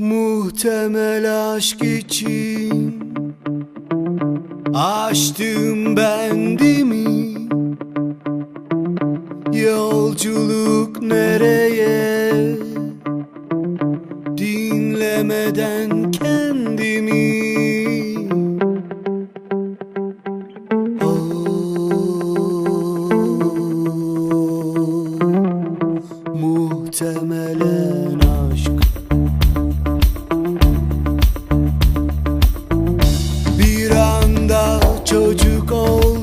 Muhtemel aşk için Açtım bendimi. Yolculuk nereye? Dinlemeden kendimi. 求足够。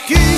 que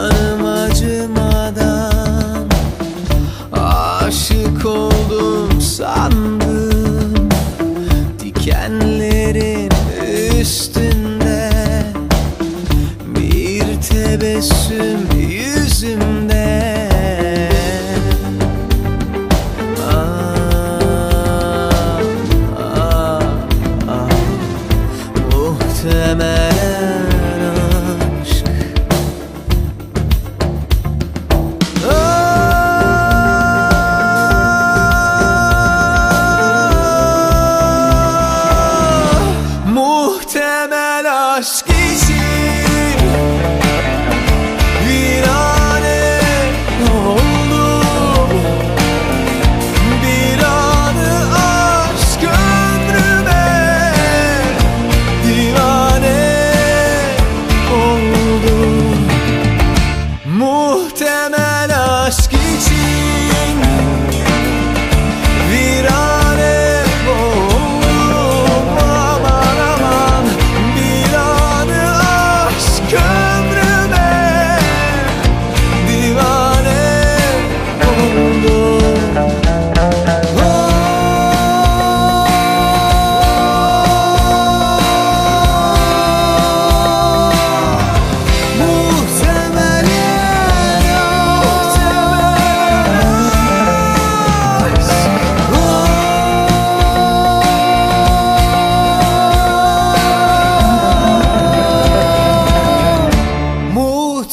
Canım acımadan Aşık oldum sandım. Dikenlerin üstünde Bir tebessüm yüzümde. Ah, ah, ah, Muhtemelen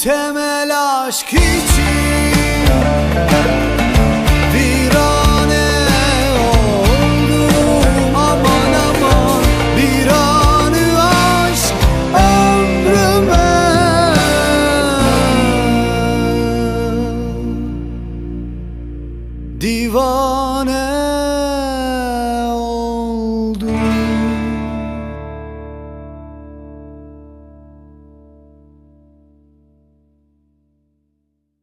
Temel aşk